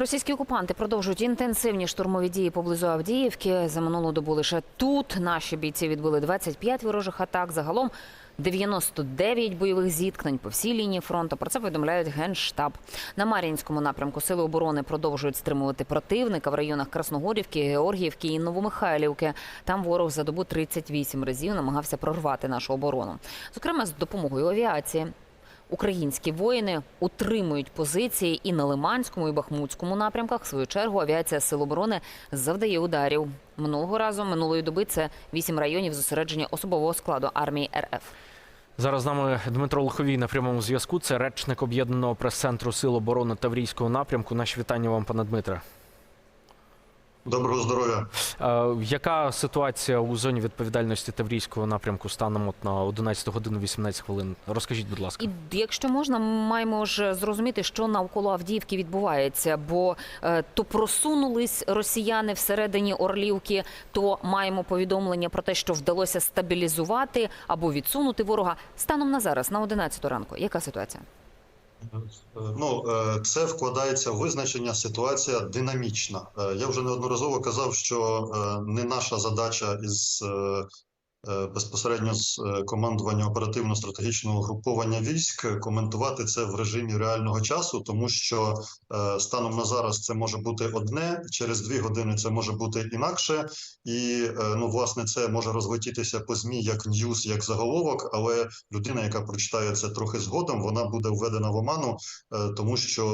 Російські окупанти продовжують інтенсивні штурмові дії поблизу Авдіївки. За минулу добу лише тут наші бійці відбили 25 ворожих атак. Загалом 99 бойових зіткнень по всій лінії фронту. Про це повідомляють генштаб. На Мар'їнському напрямку сили оборони продовжують стримувати противника в районах Красногорівки, Георгіївки і Новомихайлівки. Там ворог за добу 38 разів намагався прорвати нашу оборону. Зокрема, з допомогою авіації. Українські воїни утримують позиції і на Лиманському, і Бахмутському напрямках. В свою чергу авіація Сил оборони завдає ударів. Минулого разу, минулої доби, це вісім районів зосередження особового складу армії РФ. Зараз з нами Дмитро Лиховій на прямому зв'язку. Це речник об'єднаного прес-центру Сил оборони Таврійського напрямку. Наші вітання вам, пане Дмитре. Доброго здоров'я. Е, яка ситуація у зоні відповідальності Таврійського напрямку станом от на 11 годину 18 хвилин? Розкажіть, будь ласка. І якщо можна, ми маємо ж зрозуміти, що навколо Авдіївки відбувається, бо е, то просунулись росіяни всередині Орлівки, то маємо повідомлення про те, що вдалося стабілізувати або відсунути ворога. Станом на зараз, на 11 ранку. Яка ситуація? Ну е, це вкладається в визначення ситуація динамічна. Е, Я вже неодноразово казав, що е, не наша задача із безпосередньо з е, командування оперативно-стратегічного груповання військ коментувати це в режимі реального часу, тому що е, станом на зараз це може бути одне, через дві години це може бути інакше, і е, ну власне це може розлетітися по змі як ньюс, як заголовок. Але людина, яка прочитає це трохи згодом, вона буде введена в оману, е, тому що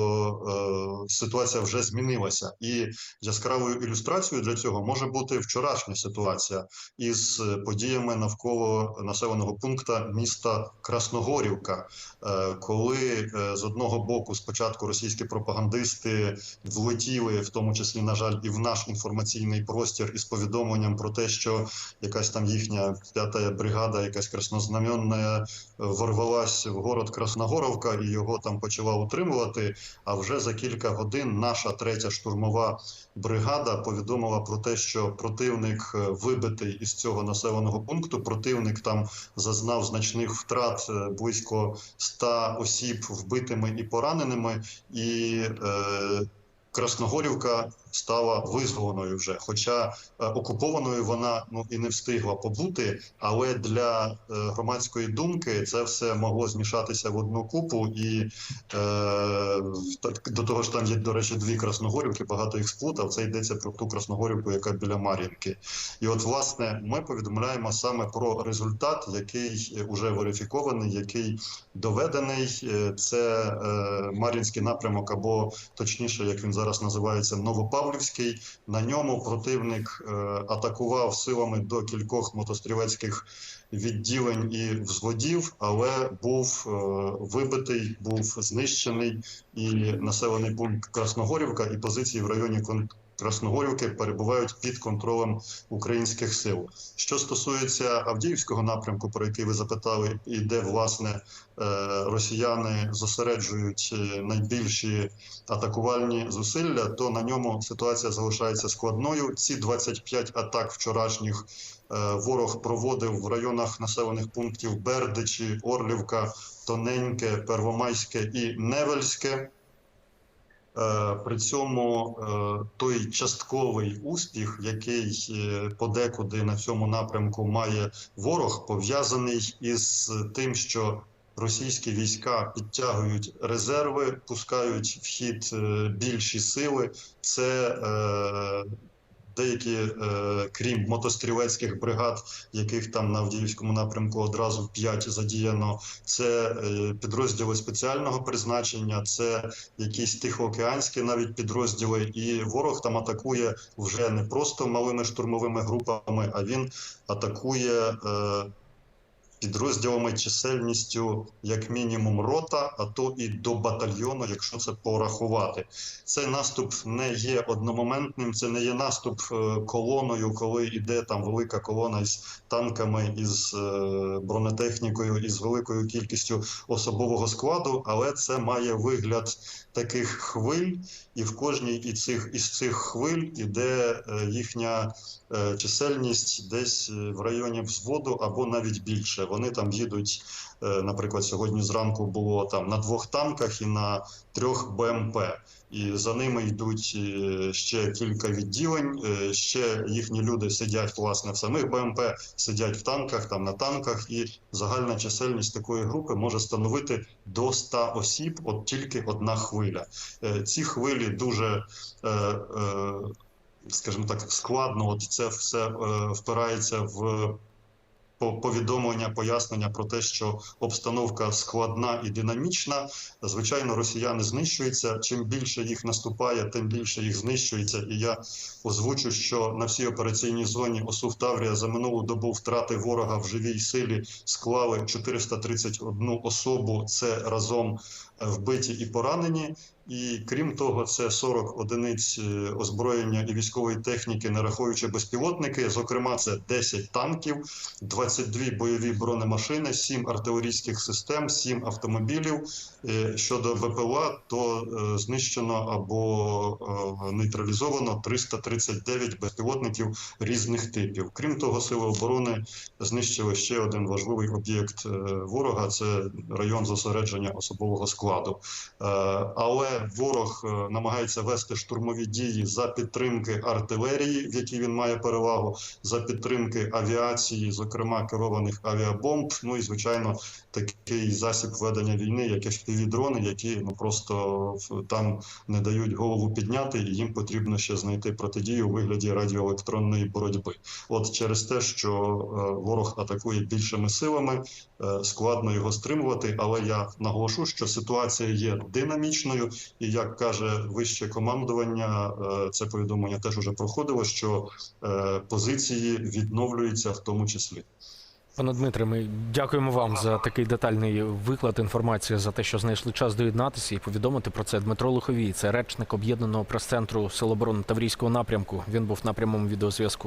е, ситуація вже змінилася. І яскравою ілюстрацією для цього може бути вчорашня ситуація із е, подіями навколо населеного пункту міста Красногорівка, е, коли е, з одного боку спочатку російські пропагандисти влетіли, в тому числі, на жаль, і в наш інформаційний простір із повідомленням про те, що якась там їхня п'ята бригада, якась краснознаменна, е, ворвалась в город Красногоровка і його там почала утримувати. А вже за кілька годин наша третя штурмова бригада повідомила про те, що противник вибитий із цього населеного пункту. Противник там зазнав значних втрат е, близько 100 осіб вбитими і пораненими, і е, Красногорівка стала визволеною вже. Хоча е, окупованою вона ну і не встигла побути, але для е, громадської думки це все могло змішатися в одну купу, і е, до того ж там є, до речі, дві Красногорівки, багато їх сплутав. Це йдеться про ту Красногорівку, яка біля Мар'їнки. І от, власне, ми повідомляємо саме про результат, який вже верифікований, який доведений. Е, Це е, Мар'їнський напрямок, або точніше, як він зараз називається, Новопавлівський. На ньому противник е, атакував силами до кількох мотострілецьких відділень і взводів, але був е, вибитий, був знищений і населений пункт Красногорівка, і позиції в районі Красногорівки перебувають під контролем українських сил. Що стосується Авдіївського напрямку, про який ви запитали, і де власне е, росіяни зосереджують е, найбільші атакувальні зусилля, то на ньому ситуація залишається складною. Ці 25 атак вчорашніх е, ворог проводив в районах населених пунктів Бердичі, Орлівка, Тоненьке, Первомайське і Невельське. Е, При цьому е, той частковий успіх, який е, подекуди на цьому напрямку має ворог, пов'язаний із тим, що російські війська підтягують резерви, пускають в хід більші сили. Це деякі, е, крім мотострілецьких бригад, яких там на Авдіївському напрямку одразу в п'ять задіяно. Це е, підрозділи спеціального призначення, це якісь тихоокеанські навіть підрозділи, і ворог там атакує вже не просто малими штурмовими групами, а він атакує. Підрозділами чисельністю як мінімум рота, а то і до батальйону, якщо це порахувати. Цей наступ не є одномоментним, це не є наступ е, колоною, коли йде там велика колона із танками, із е, бронетехнікою, із великою кількістю особового складу, але це має вигляд таких хвиль, і в кожній із цих із цих хвиль іде е, їхня чисельність десь в районі взводу або навіть більше. Вони там їдуть, е, наприклад, сьогодні зранку було там на двох танках і на трьох БМП. І за ними йдуть е, ще кілька відділень. е, Ще їхні люди сидять власне в самих БМП, сидять в танках, там на танках, і загальна чисельність такої групи може становити до 100 осіб, от тільки одна хвиля. Ці хвилі дуже, скажімо так, складно. От це все е, впирається в повідомлення, пояснення про те, що обстановка складна і динамічна. Звичайно, росіяни знищуються. Чим більше їх наступає, тим більше їх знищується. І я озвучу, що на всій операційній зоні ОСУ Таврія за минулу добу втрати ворога в живій силі склали 431 особу. Це разом вбиті і поранені. І крім того, це 40 одиниць е, озброєння і військової техніки, не рахуючи безпілотники. Зокрема, це 10 танків, 22 бойові бронемашини, 7 артилерійських систем, 7 автомобілів. Е, Щодо БПЛА, то е, знищено або нейтралізовано 339 безпілотників різних типів. Крім того, сили оборони знищили ще один важливий об'єкт ворога. Це район зосередження особового складу. Е, Але ворог е, намагається вести штурмові дії за підтримки артилерії, в якій він має перевагу, за підтримки авіації, зокрема керованих авіабомб. Ну і звичайно, такий засіб ведення війни, як FPV-дрони, які ну просто там не дають голову підняти, і їм потрібно ще знайти протидію у вигляді радіоелектронної боротьби. От через те, що е, ворог атакує більшими силами, складно його стримувати. Але я наголошу, що ситуація є динамічною, і як каже вище командування, е, це повідомлення теж уже проходило, що е, позиції відновлюються в тому числі. Пане Дмитре, ми дякуємо вам за такий детальний виклад інформації за те, що знайшли час доєднатися і повідомити про це. Дмитро Лиховій, це речник об'єднаного прес-центру Сил оборони Таврійського напрямку. Він був на прямому відеозв'язку.